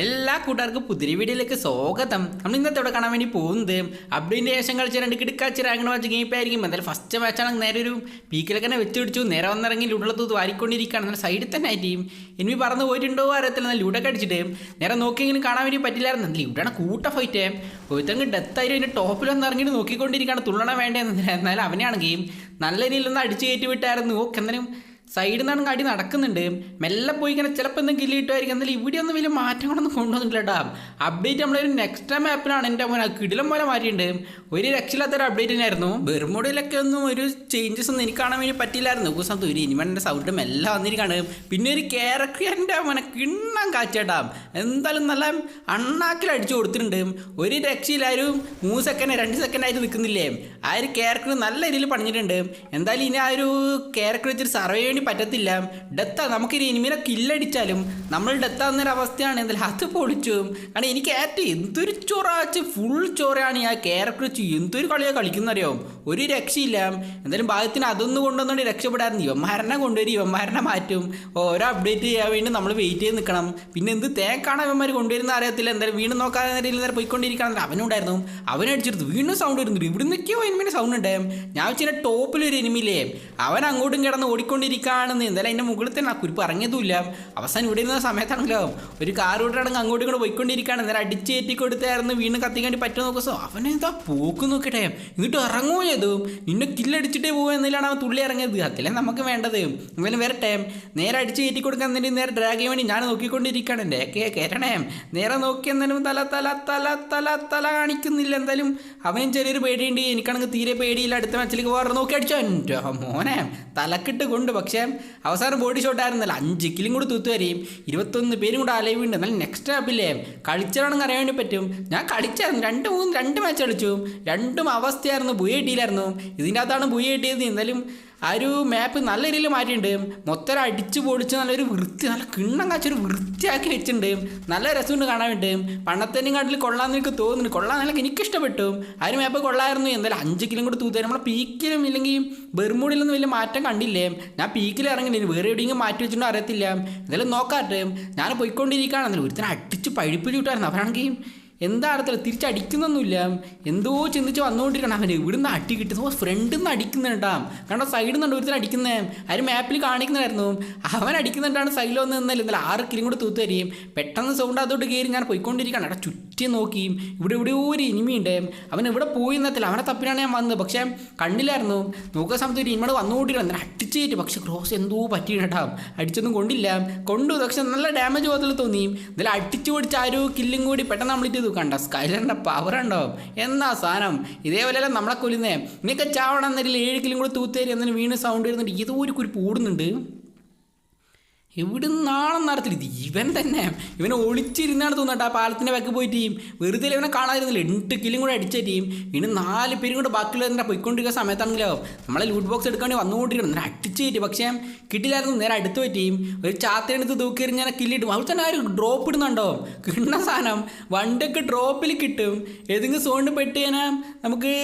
എല്ലാ കൂട്ടുകാർക്കും പുതിരി വീഡിയോയിലേക്ക് സ്വാഗതം. നമ്മൾ ഇന്നത്തെ ഇവിടെ കാണാൻ വേണ്ടി പോകുന്നത് അപ്ഡേറ്റിന്റെ ശേഷം കളിച്ച രണ്ട് കിടക്കാച്ച് റാങ്കണ മാച്ച് ആയിരിക്കും. എന്തായാലും ഫസ്റ്റ് മാച്ചാണ് നേരെ ഒരു പീക്കിലൊക്കെ തന്നെ വെച്ച് പിടിച്ചു നേരെ വന്നിറങ്ങി ലുള്ളത്ത് വാരിക്കൊണ്ടിരിക്കുകയാണ്. എന്നാൽ സൈഡിൽ തന്നെ ആയിരിക്കും ഇനി പറന്ന് പോയിട്ടുണ്ടോ അറിയത്തില്ല. എന്നാൽ ലൂഡൊക്കെ അടിച്ചിട്ട് നേരെ നോക്കിയെങ്കിലും കാണാൻ വേണ്ടി പറ്റില്ലായിരുന്നു. എന്നാൽ ഇവിടെയാണ് കൂട്ട ഫൈറ്റ് ഒരുത്തങ്ങ് ഡെത്ത് ആയിട്ട് അതിന്റെ ടോപ്പിൽ വന്ന് ഇറങ്ങിയിട്ട് നോക്കിക്കൊണ്ടിരിക്കുകയാണ്. തുള്ളണ വേണ്ടതെന്നില്ല എന്നാലും അവനെയാണെങ്കിൽ നല്ല രീതിയിൽ ഒന്ന് അടിച്ച് കയറ്റി വിട്ടായിരുന്നു. ഓക്കെ എന്നാലും സൈഡിൽ നിന്നാണ് അടി നടക്കുന്നുണ്ട്. മെല്ലെ പോയി ഇങ്ങനെ ചിലപ്പോൾ എന്തെങ്കിലും കില്ല് കിട്ടുമായിരിക്കും എന്നാലും ഇവിടെ ഒന്നും വലിയ മാറ്റങ്ങളൊന്നും കൊണ്ടുവന്നില്ല കേട്ടോ അപ്ഡേറ്റ് നമ്മളൊരു നെക്സ്റ്റ് ടൈം ആപ്പിലാണ് എന്റെ മോനെ. കിടിലം പോലെ മാറ്റിയിട്ടുണ്ട് ഒരു രക്ഷയില്ലാത്തൊരു അപ്ഡേറ്റ് തന്നെയായിരുന്നു. ബെർമുടയിലൊക്കെ ഒന്നും ഒരു ചേഞ്ചസ് ഒന്നും എനിക്ക് കാണാൻ വേണ്ടി പറ്റില്ലായിരുന്നു ദിവസം ഒരു ഇനിമന്റെ സൗണ്ടും എല്ലാം വന്നിരിക്കുകയാണ് പിന്നെ ഒരു ക്യാരക്ടർ എന്റെ മോനെ കിണ്ണം കാച്ചേട്ടാ എന്തായാലും നല്ല അണ്ണാക്കിൽ അടിച്ചു കൊടുത്തിട്ടുണ്ട്. ഒരു രക്ഷയിലാരും മൂന്ന് സെക്കൻഡ് രണ്ട് സെക്കൻഡ് ആയിട്ട് നിൽക്കുന്നില്ലേ ആ ഒരു ക്യാരക്ടർ നല്ല രീതിയിൽ പണിഞ്ഞിട്ടുണ്ട്. എന്തായാലും ഇനി ആ ഒരു ക്യാരക്ടർ വെച്ചൊരു സർവേ വേണ്ടി പറ്റത്തില്ല. ഡെത്താ നമുക്കിനി ഇനിമിനെ കില്ലടിച്ചാലും നമ്മൾ ഡെത്താകുന്നൊരു അവസ്ഥയാണ്. എന്തായാലും അത് പൊളിച്ചു. കാരണം എനിക്ക് ഏറ്റവും എന്തൊരു ചൊറാച്ച് ഫുൾ ചൊറയാണ് ഈ ആ ക്യാരക്ടർ എന്തൊരു കളിയാണ് കളിക്കുന്നറിയോ? ഒരു രക്ഷയില്ല. എന്തായാലും ഭാഗത്തിന് അതൊന്നും കൊണ്ടുവന്നുകൊണ്ട് രക്ഷപ്പെടാറുണ്ട്. ഇവന്മാരനെ കൊണ്ടുവരും ഇവന്മാരനെ മാറ്റും. ഓരോ അപ്ഡേറ്റ് ചെയ്യാൻ വേണ്ടി നമ്മൾ വെയിറ്റ് ചെയ്ത് നിൽക്കണം പിന്നെ എന്ത് തേക്കാണ് ഇവന്മാർ കൊണ്ടുവരുന്ന അറിയത്തില്ല. എന്തായാലും വീണ്ടും നോക്കാതെ നേരം നേരെ പോയിക്കൊണ്ടിരിക്കണം അവനുണ്ടായിരുന്നു. അവനടിച്ചെടുത്ത് വീണ്ടും സൗണ്ട് വരുന്നുണ്ട്. ഇവിടെ എനിമിന്റെ സൗണ്ട് ഉണ്ട്. ഞാൻ വെച്ചാൽ ടോപ്പിലൊരു ഒരു എനിമില്ലേ അവൻ അങ്ങോട്ടും കിടന്ന് ഓടിക്കൊണ്ടിരിക്കുകയാണെന്ന് എന്തായാലും അതിന്റെ മുകളിൽ തന്നെ ആ കുരിപ്പ് ഇറങ്ങിയതുമില്ല. അവസാനം ഇവിടെ ഇരുന്ന സമയത്താണല്ലോ ഒരു കാർ വിട്ടാണെങ്കിൽ അങ്ങോട്ടും ഇങ്ങോട്ട് പോയിക്കൊണ്ടിരിക്കുകയാണ്. നേരെ അടിച്ചേറ്റി കൊടുത്തായിരുന്നു വീണ്ടും കത്തിക്കാണ്ടി പറ്റുമോ നോക്കസോ അവനെന്താ പോക്ക് നോക്കട്ടെ. എന്നിട്ട് ഇറങ്ങുമോ ചെയ്തു. നിന്നെ കില്ലടിച്ചിട്ടേ പോകുക എന്നതിലാണ് അവൻ തുള്ളി ഇറങ്ങിയത്. അതിലേ നമുക്ക് വേണ്ടത്. ഇവന് വരട്ടെ. നേരെ അടിച്ച് കൊടുക്കാൻ എന്നിട്ട് നേരെ ഡ്രാഗ് ചെയ്യാൻ വേണ്ടി ഞാൻ നോക്കിക്കൊണ്ടിരിക്കുകയാണ്. എന്റെ കേ കയറ്റണേ നേരെ നോക്കി എന്നാലും തല തല തല തല തല കാണിക്കുന്നില്ല. എന്തായാലും അവൻ ചെറിയൊരു പേടിയുണ്ട്. എനിക്കാണെങ്കിൽ തീരെ പേടിയില്ല. അടുത്ത മാച്ചിലേക്ക് വേറെ നോക്കി അടിച്ചോ. എന്റെ മോനെ തലക്കിട്ട് കൊണ്ട്. പക്ഷേ അവസാനം ബോഡി ഷോട്ട് ആയിരുന്നല്ല. അഞ്ച് കിലും കൂടി തൂത്ത് വരെയും ഇരുപത്തൊന്ന് പേരും കൂടെ അലൈവുണ്ട് എന്നാലും നെക്സ്റ്റ് ആപ്പില്ലേ കളിച്ചാണെന്ന് അറിയാൻ വേണ്ടി പറ്റും. ഞാൻ കളിച്ചായിരുന്നു. രണ്ട് മൂന്ന് രണ്ട് മാച്ച് കളിച്ചു. രണ്ടും അവസ്ഥയായിരുന്നു. ബുയ കിട്ടിയില്ലായിരുന്നു. ഇതിന്റെ അകത്താണ് ബുയ കിട്ടിയത്. എന്തായാലും ആ ഒരു മാപ്പ് നല്ല രീതിയിൽ മാറ്റിയിട്ടുണ്ട്. മൊത്തം അടിച്ചു പൊളിച്ച് നല്ലൊരു വൃത്തി നല്ല കിണ്ണം കാച്ചൊരു വൃത്തിയാക്കി വെച്ചിട്ടുണ്ട്. നല്ല രസമുണ്ട് കാണാൻ വേണ്ടി. പണ്ടത്തേനും കാട്ടിൽ കൊള്ളാമെന്ന് എനിക്ക് തോന്നുന്നു. കൊള്ളാൻ നല്ല എനിക്ക് ഇഷ്ടപ്പെട്ടു ആ ഒരു മാപ്പ് കൊള്ളായിരുന്നു. എന്തായാലും അഞ്ച് കിലോ കൂടി തൂത്തരും നമ്മളെ പീക്കിലും ഇല്ലെങ്കിൽ ബെർമുടിയിലൊന്നും വലിയ മാറ്റം കണ്ടില്ലേ? ഞാൻ പീക്കിൽ ഇറങ്ങില്ല വേറെ എവിടെയെങ്കിലും മാറ്റി വെച്ചിട്ടുണ്ടോ അറിയത്തില്ല. എന്തായാലും നോക്കാട്ടെ. ഞാൻ പോയിക്കൊണ്ടിരിക്കുകയാണെന്നല്ലോ ഒരുത്തിനെ അടിച്ച് പഴിപ്പിച്ചു വിട്ടായിരുന്നു. അവരാണെങ്കിൽ എന്താ അറിയത്തില്ല തിരിച്ചടിക്കുന്നൊന്നുമില്ല. എന്തോ ചിന്തിച്ച് വന്നുകൊണ്ടിരിക്കണം. അവന് ഇവിടുന്ന് അടി കിട്ടുന്നു. ഫ്രണ്ടിൽ നിന്ന് അടിക്കുന്നുണ്ടാ കാരണം സൈഡിൽ നിന്നുണ്ട് ഒരുത്തരം അടിക്കുന്നേ? ആരും മാപ്പിൽ കാണിക്കുന്നതായിരുന്നു അവൻ അടിക്കുന്നുണ്ടാണ് സൈഡിൽ വന്ന് നിന്നല്ലേ ഇന്നലെ ആറ് കിലും കൂടെ തൂത്ത് തരികയും പെട്ടെന്ന് സൗണ്ട് അതോട്ട് കയറി ഞാൻ പോയിക്കൊണ്ടിരിക്കുകയാണ്. അവിടെ ചുറ്റി നോക്കി. ഇവിടെ ഇവിടെ ഒരു ഇനിമിയുണ്ട് അവൻ ഇവിടെ പോയി എന്നത്തില്ല അവനെ തപ്പിനാണ് ഞാൻ വന്നത്. പക്ഷേ കണ്ടില്ലായിരുന്നു. നോക്കുന്ന സമയത്ത് ഒരു ഇനിമോട് വന്നുകൊണ്ടിരിക്കണം എന്നാൽ അടിച്ച് കയറ്റി പക്ഷേ ക്രോസ് എന്തോ പറ്റിയിട്ടാ അടിച്ചൊന്നും കൊണ്ടില്ല. കൊണ്ടു. പക്ഷെ നല്ല ഡാമേജ് പോകത്തിൽ തോന്നി. ഇതിൽ അടിച്ചു പിടിച്ച് ആ ഒരു കില്ലും കൂടി പെട്ടെന്ന് നമ്മളിട്ട് കണ്ട സ്കൈലറിന്റെ പവർ ഉണ്ടോ എന്നാ സാധനം ഇതേപോലെയല്ല നമ്മളെ കൊല്ലുന്നേ? നിനക്ക് ചാവണം എന്നൊരു ഏഴ് കിലും കൂടി തൂത്തേരി എന്നതിന് വീണ് സൗണ്ട് വരുന്നുണ്ട്. ഏതോ ഒരു കുരിപ്പ് ഓടുന്നുണ്ട്. എവിടുന്നാണെന്ന് അറിയത്തില്ല. ഇവൻ തന്നെ. ഇവനെ ഒളിച്ചിരുന്നാണ് തോന്നട്ടെ ആ പാലത്തിന്റെ പോയി ടീം വെറുതെ ഇവനെ കാണാതിരുന്നില്ല. എട്ട് കിലും കൂടെ അടിച്ച ടീം ഇനി നാല് പേരും കൂടെ ബാക്കിയുള്ള എന്താ പോയിക്കൊണ്ടിരിക്കുന്ന സമയത്താണെങ്കിലോ നമ്മളെ ലൂട്ട് ബോക്സ് എടുക്കാൻ വേണ്ടി വന്നുകൊണ്ടിരിക്കണം. നേരെ അടിച്ച് കയറ്റി. പക്ഷേ കിട്ടില്ലായിരുന്നു. നേരെ അടുത്ത് പറ്റിയും ഒരു ചാത്തയെടുത്ത് തൂക്കിയെറിഞ്ഞ് ഞാൻ കില്ലിട്ടും അവിടെ തന്നെ ആ ഒരു ഡ്രോപ്പ് ഇടുന്നുണ്ടോ? കിട്ടുന്ന സാധനം വണ്ടിയൊക്കെ ഡ്രോപ്പിൽ കിട്ടും. ഏതെങ്കിലും സോണിൽ പെട്ട് കഴിഞ്ഞാൽ നമുക്ക്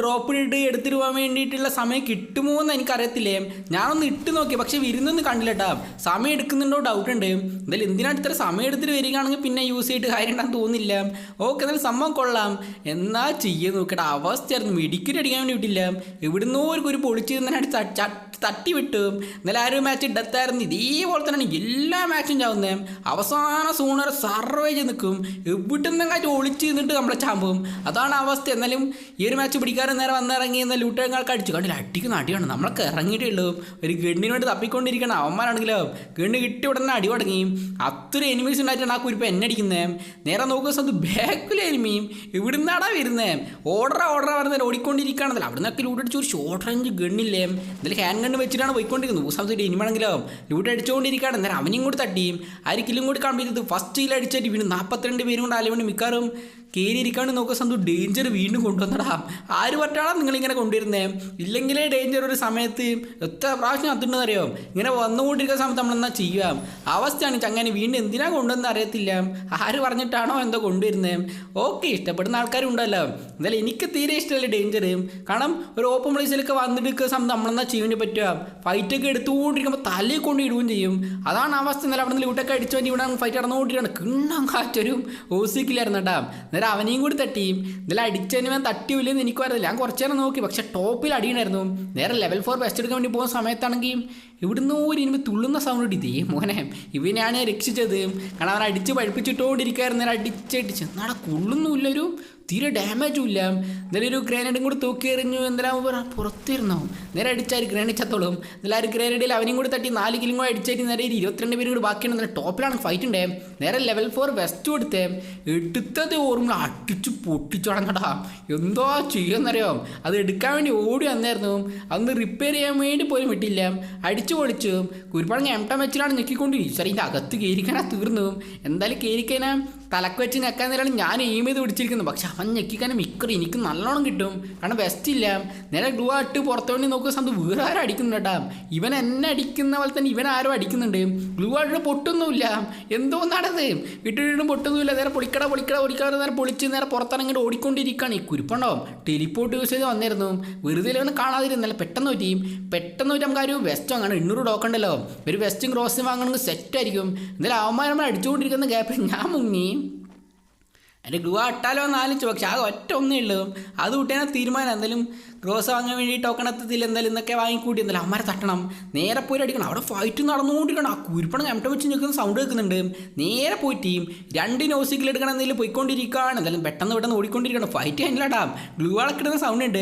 ഡ്രോപ്പ് ഇട്ട് എടുത്തിട്ട് പോകാൻ വേണ്ടിയിട്ടുള്ള സമയം കിട്ടുമോ എന്ന് എനിക്കറിയത്തില്ലേ. ഞാനൊന്ന് ഇട്ട് നോക്കി. പക്ഷേ വിരുന്നൊന്നും കണ്ടില്ല കേട്ടോ. സമയം എടുക്കുന്നുണ്ടോ ഡൗട്ട് ഉണ്ട്. എന്തായാലും എന്തിനാണ് ഇത്ര സമയം എടുത്തിട്ട് വരികയാണെങ്കിൽ പിന്നെ യൂസ് ചെയ്തിട്ട് കാര്യം തോന്നില്ല തോന്നുന്നില്ല. ഓക്കെ എന്നാലും സംഭവം കൊള്ളാം. എന്നാ ചെയ്യാൻ നോക്കട്ടെ. അവസ്ഥയായിരുന്നു മെഡിക്കറ്റ് അടിക്കാൻ വേണ്ടി വിട്ടില്ല. എവിടുന്നോ ഒരു പൊളിച്ചു തന്നെ നിന്നാണ് തട്ടി വിട്ടു എന്നാലും ആ ഒരു മാച്ച് ഡെത്തായിരുന്നു ഇതേപോലെ തന്നെയാണ് എല്ലാ മാച്ചും ചാവുന്നത് അവസാന സൂണർ സർവേ ചെയ്ത് നിൽക്കും എവിടുന്നും കാറ്റ് ഒളിച്ച് നിന്നിട്ട് നമ്മളെ ചാമ്പും. അതാണ് അവസ്ഥ. എന്നാലും ഈ ഒരു മാച്ച് പിടിക്കാറ് നേരെ വന്നിറങ്ങി എന്ന ലൂട്ടങ്ങൾക്ക് അടിച്ചു. കണ്ടില്ല? അടിക്കുന്ന അടിയാണ്. നമ്മളൊക്കെ ഇറങ്ങിയിട്ടേ ഉള്ളൂ ഒരു ഗണ്ണിന് വേണ്ടി തപ്പിക്കൊണ്ടിരിക്കണം. അവന്മാരാണെങ്കിലോ? ഗണ്ണ് കിട്ടി ഉടനെ അടി തുടങ്ങി അത്ര എനിമീസ് ഉണ്ടായിട്ടാണ് ആ കുരിപ്പ് എന്നെ അടിക്കുന്നത് നേരെ നോക്കുന്ന സ്ഥലത്ത് ബാക്കിലെ എനിമിയും ഇവിടുന്നാടാ വരുന്നത് ഓർഡർ ഓർഡർ വരുന്നത് ഓടിക്കൊണ്ടിരിക്കുകയാണെന്നല്ല അവിടെ നിന്നൊക്കെ ലൂട്ടടിച്ച് ഒരു ഷോർട്ട് റേഞ്ച് ഗണ്ണില്ലേ? എന്തായാലും ഹാൻഡ് ഗണ്ണ് വെച്ചിട്ടാണ് പോയിക്കൊണ്ടിരിക്കുന്നത്. മൂസാമത്തെ സമയത്ത് എനിമാണെങ്കിലോ ലൂട്ട് അടിച്ചുകൊണ്ടിരിക്കുകയാണ് അന്നേരം അവനും കൂടി തട്ടിയും ആര് കില്ലും കൂടി കംപ്ലീറ്റ് ഫസ്റ്റ് കിൽ അടിച്ചിട്ട് വീണ്ടും നാൽപ്പത്തിരണ്ട് പേരും കൊണ്ട് അലവണ്ട് മിക്കാറും കയറിയിരിക്കാണ്ട് നോക്കുക. സന്തു ഡേഞ്ചർ വീണ്ടും കൊണ്ടുവന്നടാ. ആര് പറ്റാണോ നിങ്ങളിങ്ങനെ കൊണ്ടുവരുന്നേ? ഇല്ലെങ്കിലേ ഡേഞ്ചർ ഒരു സമയത്ത് എത്ര പ്രാവശ്യം അത്തുണ്ടെന്ന് അറിയാം ഇങ്ങനെ വന്നുകൊണ്ടിരിക്കുന്ന സമയത്ത് നമ്മളെന്നാ ചെയ്യാം അവസ്ഥയാണ് ചങ്ങനെ വീണ്ടും എന്തിനാ കൊണ്ടുവന്ന് അറിയത്തില്ല. ആര് പറഞ്ഞിട്ടാണോ എന്തോ കൊണ്ടുവരുന്നത് ഓക്കെ ഇഷ്ടപ്പെടുന്ന ആൾക്കാരുണ്ടല്ലോ. എന്തായാലും എനിക്ക് തീരെ ഇഷ്ടമല്ല ഡേഞ്ചർ കാരണം ഒരു ഓപ്പൺ പ്ലേസിലൊക്കെ വന്നിട്ട് സമയത്ത് നമ്മളെന്നാ ചെയ്യാൻ പറ്റും പറ്റുക ഫൈറ്റൊക്കെ എടുത്തുകൊണ്ടിരിക്കുമ്പോൾ തലയിൽ കൊണ്ട് ഇടുകയും ചെയ്യും. അതാണ് അവസ്ഥ. എന്നാലും അവിടെ നിന്ന് ലൂട്ടൊക്കെ അടിച്ചു വേണ്ടി ഇവിടെ ഫൈറ്റ് നടന്നുകൊണ്ടിരിക്കുകയാണ്. കിണ്ണം കാറ്റൊരു ഓസിക്കില്ലായിരുന്നു കേട്ടാ അന്നേരം അവനെയും കൂടി തട്ടി. ഇന്നലെ അടിച്ചതിന് ഞാൻ തട്ടിയില്ലെന്ന് എനിക്ക് അറിയില്ല. ഞാൻ കുറച്ച് നേരം നോക്കി. പക്ഷേ ടോപ്പിൽ അടിയണായിരുന്നു നേരെ ലെവൽ ഫോർ ബെസ്റ്റ് എടുക്കാൻ വേണ്ടി പോകുന്ന സമയത്താണെങ്കിൽ ഇവിടുന്ന് ഒരു ഇനിമ തുള്ളുന്ന സൗണ്ട് ഇതേ മോനെ ഇവനെയാണ് രക്ഷിച്ചത്. കാരണം അവൻ അടിച്ച് പഴിപ്പിച്ചിട്ടോണ്ടിരിക്കുകയായിരുന്നു. അടിച്ചടിച്ച് എന്നാടാ കൊള്ളുന്നുമില്ലൊരു തീരെ ഡാമേജും ഇല്ല. എന്തായാലും ഒരു ഗ്രാനേഡും കൂടി തൂക്കി എറിഞ്ഞു. എന്തായാലും പറഞ്ഞാൽ പുറത്തിരുന്നോ. നേരെ അടിച്ചാൽ ഗ്രാനേഡ് ചത്തോളും എന്നാലും ആ ഗ്രാനേഡിൽ അവനും കൂടി തട്ടി നാല് കിലും കൂടെ അടിച്ചായിട്ട് നേരെ ഒരു ഇരുപത്തിരണ്ട് പേരും കൂടി ബാക്കിയാണ്. നേരെ ടോപ്പിലാണ് ഫൈറ്റ് ഉണ്ടേ. നേരെ ലെവൽ ഫോർ വെസ്റ്റ് കൊടുത്തേ. എടുത്തത് ഓർമ്മ അടിച്ച് പൊട്ടിച്ചുടങ്ങടാ എന്തോ ചെയ്യുമെന്നറിയോ? അത് എടുക്കാൻ വേണ്ടി ഓടി വന്നായിരുന്നു. അന്ന് റിപ്പയർ ചെയ്യാൻ വേണ്ടി പോലും വിട്ടില്ല. അടിച്ചു പൊളിച്ചു. കുരുപ്പാടങ്ങ് എം ടം വെച്ചിലാണ് ഞെക്കിക്കൊണ്ടിരിക്കും സാർ ഇതിന്റെ അകത്ത് കയറിക്കാനാ തീർന്നു. എന്തായാലും കയറിക്കാനാ തലക്ക് വെച്ച് ഞെക്കാൻ നേരമാണ് ഞാൻ എയിം ചെയ്ത് പിടിച്ചിരിക്കുന്നു പക്ഷെ അവൻ ഞെക്കിക്കാനും മിക്കറി എനിക്ക് നല്ലോണം കിട്ടും. കാരണം ബെസ്റ്റ് ഇല്ല. നേരെ ഗ്ലൂ ആയിട്ട് പുറത്തു വേണ്ടി നോക്കുന്ന സമയത്ത് വേറെ ആരും അടിക്കുന്നുണ്ട് കേട്ടാ ഇവൻ എന്നെ അടിക്കുന്ന പോലെ തന്നെ ഇവൻ ആരും അടിക്കുന്നുണ്ട്. ഗ്ലൂ ആയിട്ട് പൊട്ടൊന്നുമില്ല. എന്തോ നടന്നത് വിട്ടിട്ടും പൊട്ടൊന്നുമില്ല. നേരെ പൊളിക്കട പൊളിക്കട പൊളിക്കാതെ നേരെ പൊളിച്ച് നേരെ പുറത്തിറങ്ങിട്ട് ഓടിക്കൊണ്ടിരിക്കുകയാണ് ഈ കുരുപ്പുണ്ടാവും ടെലിപ്പോർട്ട് യൂസ് ചെയ്ത് വന്നിരുന്നു. വെറുതെ ഒന്ന് കാണാതിരുന്നല്ല പെട്ടെന്ന് പറ്റി. പെട്ടെന്ന് പറ്റി നമുക്ക് ആ ഒരു വെസ്റ്റ് വാങ്ങണം. എണ്ണൂറ് ടോക്കണ്ടല്ലോ ഒരു വെസ്റ്റും ക്രോസും വാങ്ങണമെങ്കിൽ സെറ്റ് ആയിരിക്കും. എന്തായാലും അവന്മാരമ്മ അടിച്ചുകൊണ്ടിരിക്കുന്ന ഗ്യാപ്പിൽ ഞാൻ മുങ്ങി. എന്റെ ഗ്ലൂ അട്ടാലോ എന്ന് ആലോചിച്ചു. പക്ഷെ ആ ഒറ്റ ഒന്നേ ഉള്ളൂ. അത് കൂട്ടിയാൽ തീരുമാനം എന്തായാലും ഗ്രോസ് വാങ്ങാൻ വേണ്ടി ടോക്കൺ എത്തത്തില്ല എന്തായാലും ഇന്നൊക്കെ വാങ്ങിക്കൂട്ടി. എന്നാലും അമ്മരെ തട്ടണം. നേരെ പോയി അടിക്കണം. അവിടെ ഫൈറ്റ് നടന്നുകൊണ്ടിരിക്കണം. ആ കുരുപ്പണം എംട്ട വെച്ച് നിൽക്കുന്ന സൗണ്ട് കേൾക്കുന്നുണ്ട്. നേരെ പോയിട്ട് രണ്ട് നോസിക്കിൽ എടുക്കണം എന്തെങ്കിലും പോയിക്കൊണ്ടിരിക്കുകയാണ്. എന്തായാലും പെട്ടെന്ന് പെട്ടെന്ന് ഓടിക്കൊണ്ടിരിക്കണം ഫൈറ്റ് കഴിഞ്ഞില്ലാട്ടാ ഗ്ലൂ വളക്കിടുന്ന സൗണ്ട് ഉണ്ട്.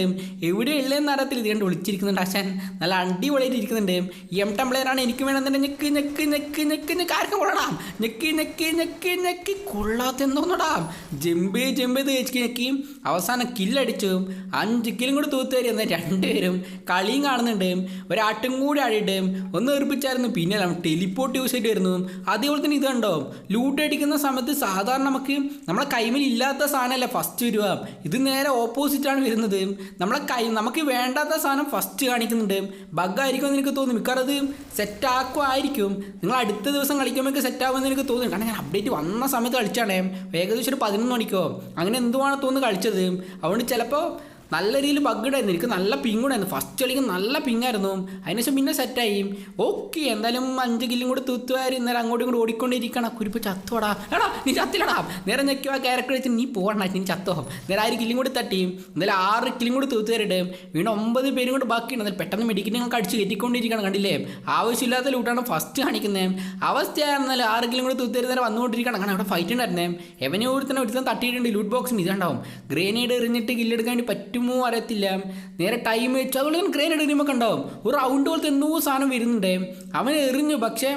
എവിടെ ഉള്ളതെന്ന് അറിയത്തില്ല. ഇത് കണ്ട് വിളിച്ചിരിക്കുന്നുണ്ട് അച്ഛൻ. നല്ല അടിപൊളിയായിട്ട് ഇരിക്കുന്നുണ്ട്. എം ടംപ്ലെയറാണ് എനിക്ക് വേണമെന്നുണ്ടെങ്കിൽ ഞെക്ക് ഞെക്ക് ഞെക്ക് ഞെക്ക് ഞെക്ക്. കൊള്ളടാം ഞെക്ക് ഞെക്ക് ഞെക്ക് ഞെക്ക്. കൊള്ളാത്ത എന്തോന്നടാം. ജമ്പ് ജമ്പ് തേച്ച് ഞെക്കി. അവസാനം കില്ലടിച്ചു അഞ്ച് കിലും കൂടി തൂത്ത് തരും എന്ന രണ്ടുപേരും കളിയും കാണുന്നുണ്ട്. ഒരാട്ടും കൂടി ആടിയിട്ട് ഒന്ന് എറിപ്പിച്ചായിരുന്നു. പിന്നെ ടെലിപ്പോർട്ട് യൂസ് ചെയ്തിട്ട് വരുന്നു. അതേപോലെ തന്നെ ഇതുണ്ടോ ലൂട്ട് അടിക്കുന്ന സമയത്ത് സാധാരണ നമുക്ക് നമ്മളെ കൈമിൽ ഇല്ലാത്ത സാധനമല്ല ഫസ്റ്റ് വരിക. ഇത് നേരെ ഓപ്പോസിറ്റാണ് വരുന്നത്. നമ്മളെ കൈ നമുക്ക് വേണ്ടാത്ത സാധനം ഫസ്റ്റ് കാണിക്കുന്നുണ്ട്. ബഗ്ഗായിരിക്കും എന്ന് എനിക്ക് തോന്നുന്നു മിക്കവാറും അത് സെറ്റ് ആക്കുമായിരിക്കും. നിങ്ങൾ അടുത്ത ദിവസം കളിക്കുമ്പോൾ സെറ്റാകുമെന്ന് എനിക്ക് തോന്നുന്നു കാരണം ഞാൻ അപ്ഡേറ്റ് വന്ന സമയത്ത് കളിച്ചാണേ. ഏകദേശം ഒരു പതിനൊന്ന് മണിക്കോ? അങ്ങനെ എന്തുവാണ് തോന്നുന്നു കളിച്ചത്. അതുകൊണ്ട് ചിലപ്പോൾ നല്ല രീതിയിൽ ബഗ്ഡായിരുന്നു എനിക്ക് നല്ല പിങ്ങുണ്ടായിരുന്നു ഫസ്റ്റ് കളിക്ക് നല്ല പിങ്ങായിരുന്നു അതിനുശേഷം പിന്നെ സെറ്റായി ഓക്കെ എന്തായാലും അഞ്ച് കില്ലും കൂടി തൂത്തുകാരി ഇന്നലെ അങ്ങോട്ടും ഇങ്ങോട്ട് ഓടിക്കൊണ്ടിരിക്കണം കുരിപ്പ് ചത്തോടാ. എടാ നീ ചത്തിലടാ നേരെ ഞെക്കി ആ ക്യാരക്ടർ വെച്ച് നീ പോകണ്ട. നീ ചത്തോ. നേരെ ആര് കില്ലും കൂടി തട്ടി. എന്തായാലും ആറ് കില്ലും കൂടി തൂത്തുകാരിട്ട് വീണ്ടും ഒമ്പത് പേരും കൂടി ബാക്കിയുണ്ട് എന്നാൽ പെട്ടെന്ന് മെഡിക്കൽ ഞങ്ങൾക്ക് അടിച്ച് കയറ്റിക്കൊണ്ടിരിക്കണം കണ്ടില്ലേ? ആവശ്യമില്ലാത്ത ലൂട്ടാണ് ഫസ്റ്റ് കാണിക്കുന്നത് അവസ്ഥയായിരുന്നാലും ആറ് കില്ലും കൂടി നേരെ വന്നുകൊണ്ടിരിക്കണം കാരണം അവിടെ ഫൈറ്റ് ഉണ്ടായിരുന്നേ. എവനെ ഒരുത്തന്നെ ഒരുത്തൻ തട്ടിയിട്ടുണ്ട്. ലൂട്ട് ബോക്സിന് ഇതുണ്ടാവും. ഗ്രേനേഡ് എറിഞ്ഞിട്ട് കില്ലെടുക്കാൻ വേണ്ടി പറ്റുമോ അറിയത്തില്ല. നേരെ ടൈം വെച്ച്. അതുകൊണ്ട് ഞാൻ ഗ്രേനേഡ് എടുക്കുമ്പോൾ ഉണ്ടാവും. ഒരു റൗണ്ട് പോലത്തെ എന്തോ സാധനം വരുന്നുണ്ട്. അവൻ എറിഞ്ഞു. പക്ഷേ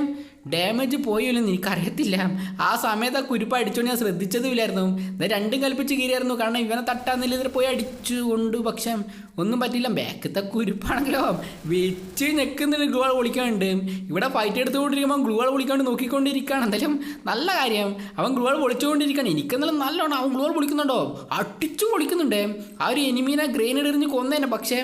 ഡാമേജ് പോയില്ലെന്ന് എനിക്കറിയത്തില്ല. ആ സമയത്ത് ആ കുരുപ്പ് അടിച്ചുകൊണ്ട് ഞാൻ ശ്രദ്ധിച്ചതുമില്ലായിരുന്നു. എന്നാൽ രണ്ടും കൽപ്പിച്ച് കീറിയായിരുന്നു. കാരണം ഇവനെ തട്ടാന്നില്ല ഇതിൽ പോയി അടിച്ചുകൊണ്ട് പക്ഷെ ഒന്നും പറ്റില്ല ബാക്കത്തെ കുരുപ്പാണെങ്കിലോ വെച്ച് ഞെക്കുന്നൊരു ഗ്ലൂ ആൾ പൊളിക്കാനുണ്ട്. ഇവിടെ ഫൈറ്റ് എടുത്തുകൊണ്ടിരിക്കുമ്പോൾ ഗ്ലൂ ആൾ പൊളിക്കാണ്ട് നോക്കിക്കൊണ്ടിരിക്കുകയാണ്. എന്തായാലും നല്ല കാര്യം. അവൻ ഗ്ലൂ ആൾ പൊളിച്ചുകൊണ്ടിരിക്കുകയാണ്. എനിക്കെന്നാലും നല്ലോണം അവൻ ഗ്ലൂ ആൾ പൊളിക്കുന്നുണ്ടോ? അടിച്ചു പൊളിക്കുന്നുണ്ട്. ആ ഒരു എനിമീനെ ഗ്രേനേഡ് എറിഞ്ഞ് കൊന്നേനെ. പക്ഷേ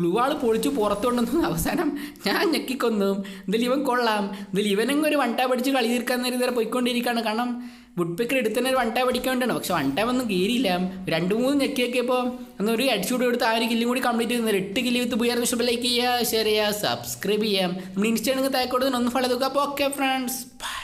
ഗ്ലൂ ഗ്ലൂവാൾ പൊളിച്ച് പുറത്തുകൊണ്ടെന്ന് അവസാനം ഞാൻ ഞെക്കിക്കൊന്നു. ഇതിൽ ഇവൻ കൊള്ളാം. ഇതിൽ ഇവനെങ്ങൊരു വണ്ടാ പഠിച്ച് കളി തീർക്കാൻ നേരം ഇതുവരെ പോയിക്കൊണ്ടിരിക്കുകയാണ്. കാരണം വുഡ് പിക്കർ എടുത്ത് തന്നെ ഒരു വണ്ടാ അടിക്കാൻ വേണ്ടിയാണ് പക്ഷെ വൺ ടൈം ഒന്നും കീരിയില്ല. രണ്ട് മൂന്ന് ഞെക്കിയൊക്കെയപ്പോൾ അന്ന് ഒരു ഹെഡ്ഷൂട്ട് എടുത്ത് ആ ഒരു കില്ലും കൂടി കംപ്ലീറ്റ് ചെയ്യുന്നത് എട്ട് കില്ല് വിത്ത് പോയാൽ വിഷപ്പ് ലൈക്ക് ചെയ്യുക ഷെയർ ചെയ്യുക സബ്സ്ക്രൈബ് ചെയ്യാം നമ്മൾ ഇൻസ്റ്റാണെങ്കിൽ താക്കോട്ട് ഒന്ന് ഫോളോ നോക്കുക. അപ്പോൾ ഓക്കെ ഫ്രണ്ട്സ് ബൈ